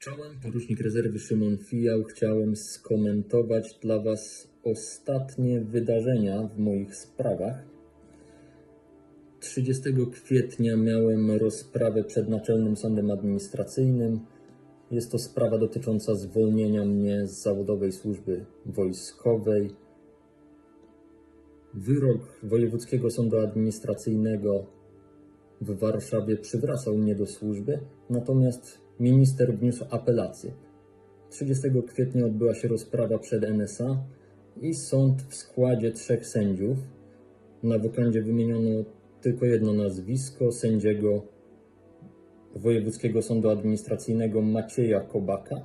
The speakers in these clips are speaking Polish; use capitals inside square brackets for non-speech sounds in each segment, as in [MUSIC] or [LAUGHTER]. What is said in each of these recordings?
Czołem, porucznik rezerwy Szymon Fijał. Chciałem skomentować dla Was ostatnie wydarzenia w moich sprawach. 30 kwietnia miałem rozprawę przed Naczelnym Sądem Administracyjnym. Jest to sprawa dotycząca zwolnienia mnie z zawodowej służby wojskowej. Wyrok Wojewódzkiego Sądu Administracyjnego w Warszawie przywracał mnie do służby, natomiast minister wniósł apelację. 30 kwietnia odbyła się rozprawa przed NSA i sąd w składzie trzech sędziów. Na wokandzie wymieniono tylko jedno nazwisko sędziego Wojewódzkiego Sądu Administracyjnego Macieja Kobaka.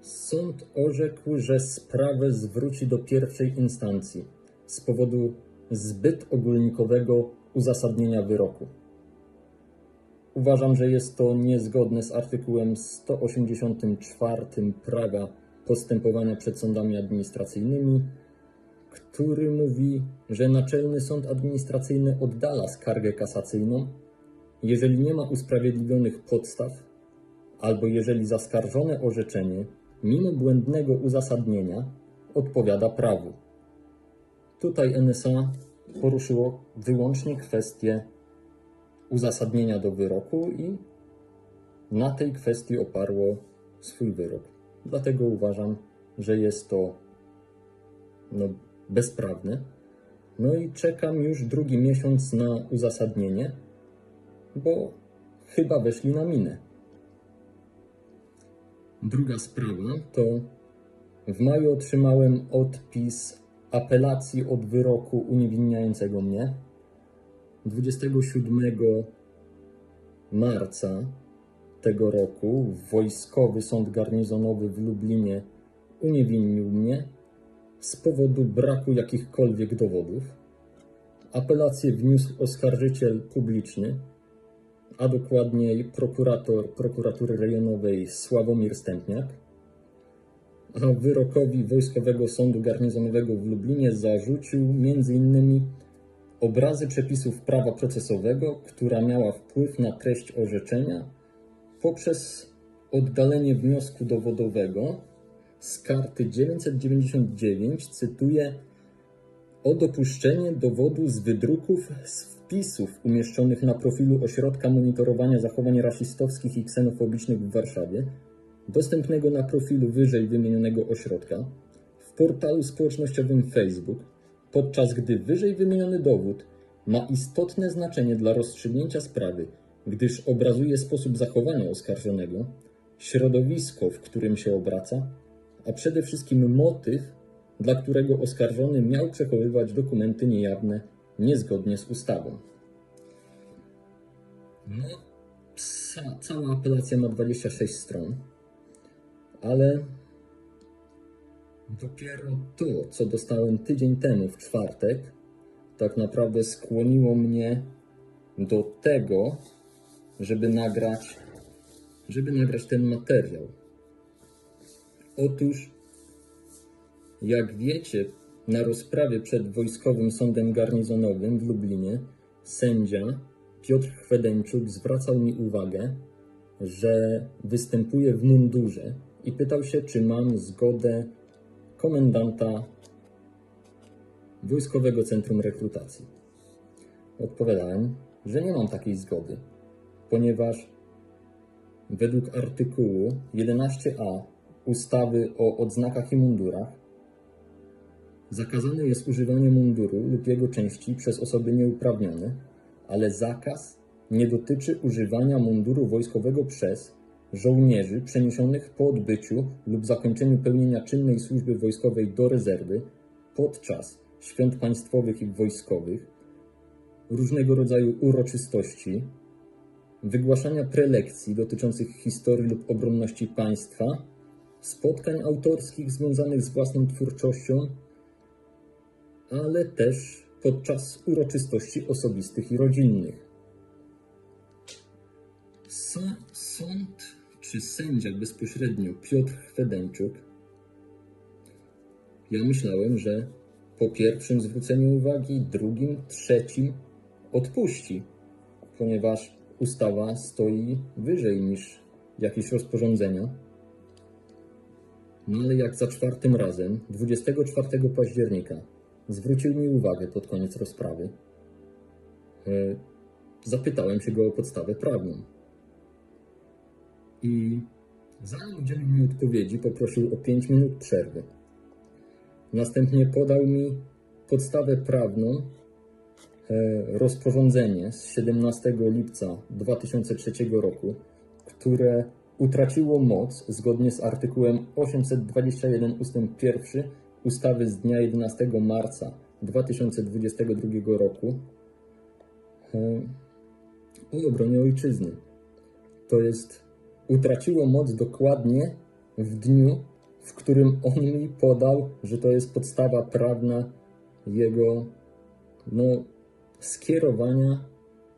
Sąd orzekł, że sprawę zwróci do pierwszej instancji z powodu zbyt ogólnikowego uzasadnienia wyroku. Uważam, że jest to niezgodne z artykułem 184 prawa postępowania przed sądami administracyjnymi, który mówi, że Naczelny Sąd Administracyjny oddala skargę kasacyjną, jeżeli nie ma usprawiedliwionych podstaw, albo jeżeli zaskarżone orzeczenie, mimo błędnego uzasadnienia, odpowiada prawu. Tutaj NSA poruszyło wyłącznie kwestię uzasadnienia do wyroku i na tej kwestii oparło swój wyrok. Dlatego uważam, że jest to no, bezprawne. No i czekam już drugi miesiąc na uzasadnienie, bo chyba weszli na minę. Druga sprawa to w maju otrzymałem odpis apelacji od wyroku uniewinniającego mnie. 27 marca tego roku Wojskowy Sąd Garnizonowy w Lublinie uniewinnił mnie z powodu braku jakichkolwiek dowodów. Apelację wniósł oskarżyciel publiczny, a dokładniej prokurator prokuratury rejonowej Sławomir Stępniak, a wyrokowi Wojskowego Sądu Garnizonowego w Lublinie zarzucił m.in. obrazy przepisów prawa procesowego, która miała wpływ na treść orzeczenia poprzez oddalenie wniosku dowodowego z karty 999, cytuję, o dopuszczenie dowodu z wydruków z wpisów umieszczonych na profilu Ośrodka Monitorowania Zachowań Rasistowskich i Ksenofobicznych w Warszawie, dostępnego na profilu wyżej wymienionego ośrodka, w portalu społecznościowym Facebook, podczas gdy wyżej wymieniony dowód ma istotne znaczenie dla rozstrzygnięcia sprawy, gdyż obrazuje sposób zachowania oskarżonego, środowisko, w którym się obraca, a przede wszystkim motyw, dla którego oskarżony miał przechowywać dokumenty niejawne niezgodnie z ustawą. No, ca- cała apelacja ma 26 stron, ale dopiero to, co dostałem tydzień temu w czwartek, tak naprawdę skłoniło mnie do tego, żeby nagrać, żeby nagrać ten materiał. Otóż, jak wiecie, na rozprawie przed Wojskowym Sądem Garnizonowym w Lublinie sędzia Piotr Chwedeńczuk zwracał mi uwagę, że występuje w mundurze i pytał się, czy mam zgodę komendanta Wojskowego Centrum Rekrutacji. Odpowiadałem, że nie mam takiej zgody, ponieważ według artykułu 11a ustawy o odznakach i mundurach zakazane jest używanie munduru lub jego części przez osoby nieuprawnione, ale zakaz nie dotyczy używania munduru wojskowego przez żołnierzy przeniesionych po odbyciu lub zakończeniu pełnienia czynnej służby wojskowej do rezerwy podczas świąt państwowych i wojskowych, różnego rodzaju uroczystości, wygłaszania prelekcji dotyczących historii lub obronności państwa, spotkań autorskich związanych z własną twórczością, ale też podczas uroczystości osobistych i rodzinnych. Sa- Sąd czy sędzia bezpośrednio Piotr Chwedeńczuk, ja myślałem, że po pierwszym zwróceniu uwagi, drugim, trzecim odpuści, ponieważ ustawa stoi wyżej niż jakieś rozporządzenia. No ale jak za czwartym razem, 24 października, zwrócił mi uwagę pod koniec rozprawy, e, zapytałem się go o podstawę prawną. I zanim udzielił mi odpowiedzi, poprosił o 5 minut przerwy. Następnie podał mi podstawę prawną, e, rozporządzenie z 17 lipca 2003 roku, które utraciło moc zgodnie z artykułem 821 ust. 1 ustawy z dnia 11 marca 2022 roku e, o obronie ojczyzny. To jest utraciło moc dokładnie w dniu, w którym on mi podał, że to jest podstawa prawna jego no, skierowania,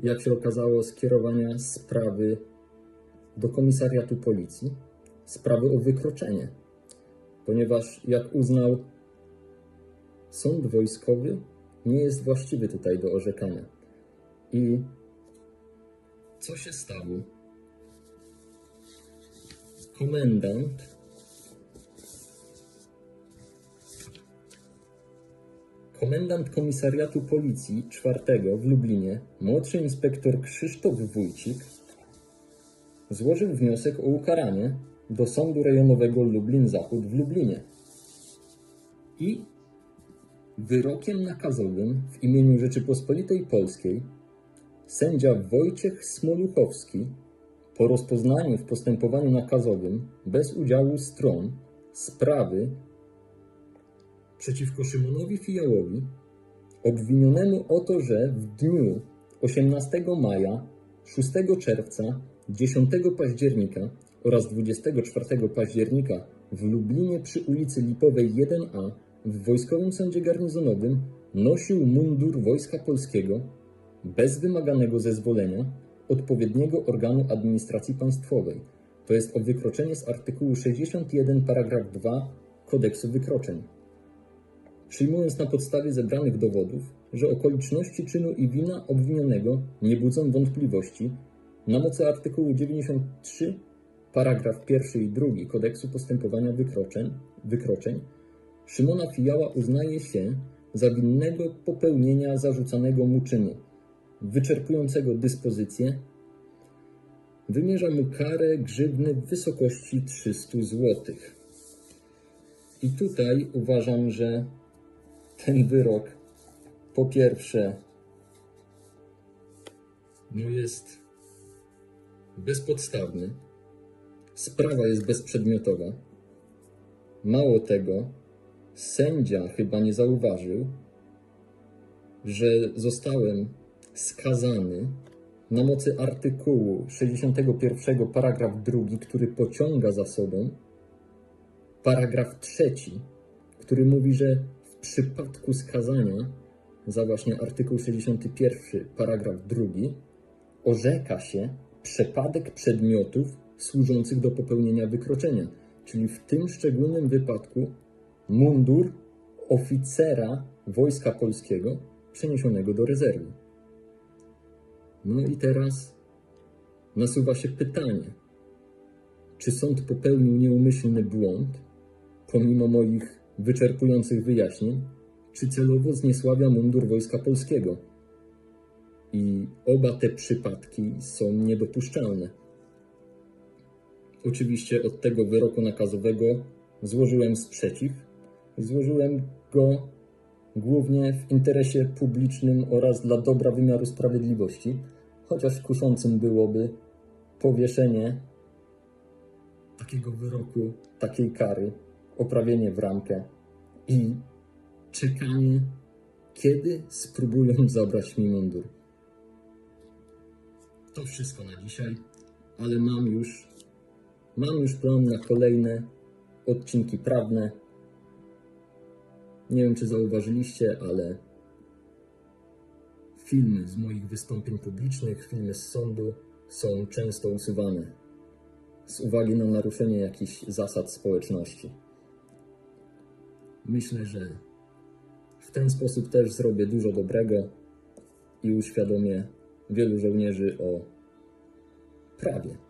jak się okazało, skierowania sprawy do komisariatu policji, sprawy o wykroczenie. Ponieważ, jak uznał, sąd wojskowy nie jest właściwy tutaj do orzekania. I co się stało? Komendant Komendant Komisariatu Policji czwartego w Lublinie, młodszy inspektor Krzysztof Wójcik, złożył wniosek o ukaranie do Sądu Rejonowego Lublin Zachód w Lublinie. I wyrokiem nakazowym w imieniu Rzeczypospolitej Polskiej sędzia Wojciech Smoluchowski po rozpoznaniu w postępowaniu nakazowym bez udziału stron sprawy przeciwko Szymonowi Fijałowi, obwinionemu o to, że w dniu 18 maja, 6 czerwca, 10 października oraz 24 października w Lublinie przy ulicy Lipowej 1A w Wojskowym Sądzie Garnizonowym nosił mundur Wojska Polskiego bez wymaganego zezwolenia odpowiedniego organu administracji państwowej, to jest o wykroczenie z artykułu 61 paragraf 2 Kodeksu Wykroczeń. Przyjmując na podstawie zebranych dowodów, że okoliczności czynu i wina obwinionego nie budzą wątpliwości, na mocy artykułu 93, paragraf 1 i 2 Kodeksu Postępowania Wykroczeń, wykroczeń Szymona Fijała uznaje się za winnego popełnienia zarzucanego mu czynu, wyczerpującego dyspozycję, wymierza mu karę grzywny w wysokości 300 zł. I tutaj uważam, że ten wyrok po pierwsze no jest bezpodstawny, sprawa jest bezprzedmiotowa. Mało tego, sędzia chyba nie zauważył, że zostałem skazany na mocy artykułu 61 paragraf 2, który pociąga za sobą paragraf 3, który mówi, że w przypadku skazania za właśnie artykuł 61, paragraf 2, orzeka się przepadek przedmiotów służących do popełnienia wykroczenia, czyli w tym szczególnym wypadku mundur oficera Wojska Polskiego przeniesionego do rezerwy. No i teraz nasuwa się pytanie, czy sąd popełnił nieumyślny błąd, pomimo moich wyczerpujących wyjaśnień, czy celowo zniesławia mundur Wojska Polskiego. I oba te przypadki są niedopuszczalne. Oczywiście od tego wyroku nakazowego złożyłem sprzeciw. Złożyłem go głównie w interesie publicznym oraz dla dobra wymiaru sprawiedliwości, chociaż kuszącym byłoby powieszenie takiego wyroku, takiej kary oprawienie w ramkę i czekanie, kiedy spróbują [LAUGHS] zabrać mi mundur. To wszystko na dzisiaj, ale mam już, mam już plan na kolejne odcinki prawne. Nie wiem, czy zauważyliście, ale filmy z moich wystąpień publicznych, filmy z sądu są często usuwane z uwagi na naruszenie jakichś zasad społeczności. Myślę, że w ten sposób też zrobię dużo dobrego i uświadomię wielu żołnierzy o prawie.